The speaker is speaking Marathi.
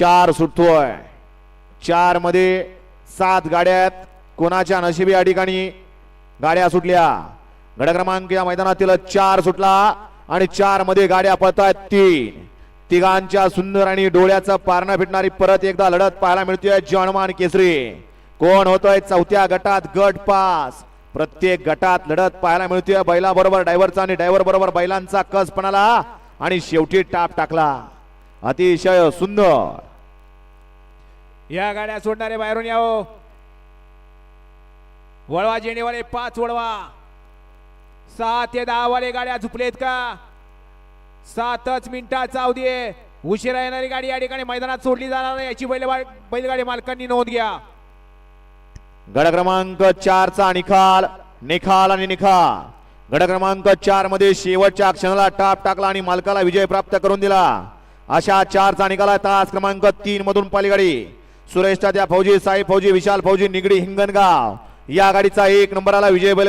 चार सुटतोय. चारमध्ये सात गाड्या आहेत कोणाच्या नशिबी या ठिकाणी गाड्या सुटल्या? गड क्रमांक या मैदानातील चार सुटला आणि चारमध्ये गाड्या पळतायत तीन. तिघांच्या सुंदर आणि डोळ्याचं पारणं फिटणारी परत एकदा लढत पाहायला मिळतोय जनमान केसरी. कोण होतोय चौथ्या गटात? गट पास प्रत्येक गटात लढत पाहायला मिळतोय बैला बरोबर ड्रायव्हरचा आणि ड्रायव्हर बरोबर बैलांचा कस पणाला आणि शेवटी टाप टाकला. अतिशय सुंदर. या गाड्या सोडणारे बाहेरून यावं. वळवा जेणेवाले पाच वळवा. सात ते दहा वाले गाड्या झुपलेत का? सातच मिनिटाचा अवधी दे. उशिरा येणारी गाडी या ठिकाणी मैदानात सोडली जाणार नाही. याची बैल बैलगाडी मालकांनी नोंद घ्या. गड क्रमांक चारचा निकाल निखाल आणि निकाल गड क्रमांक चारमध्ये शेवटच्या क्षणाला टाप टाकला आणि मालकाला विजय प्राप्त करून दिला. अशा चारचा निकाल आहे. तास क्रमांक तीन मधून पालीगाडी सुरेश त्या फौजी साई फौजी विशाल फौजी निगडी हिंगणगाव. या गाडीचा एक नंबराला विजय बैल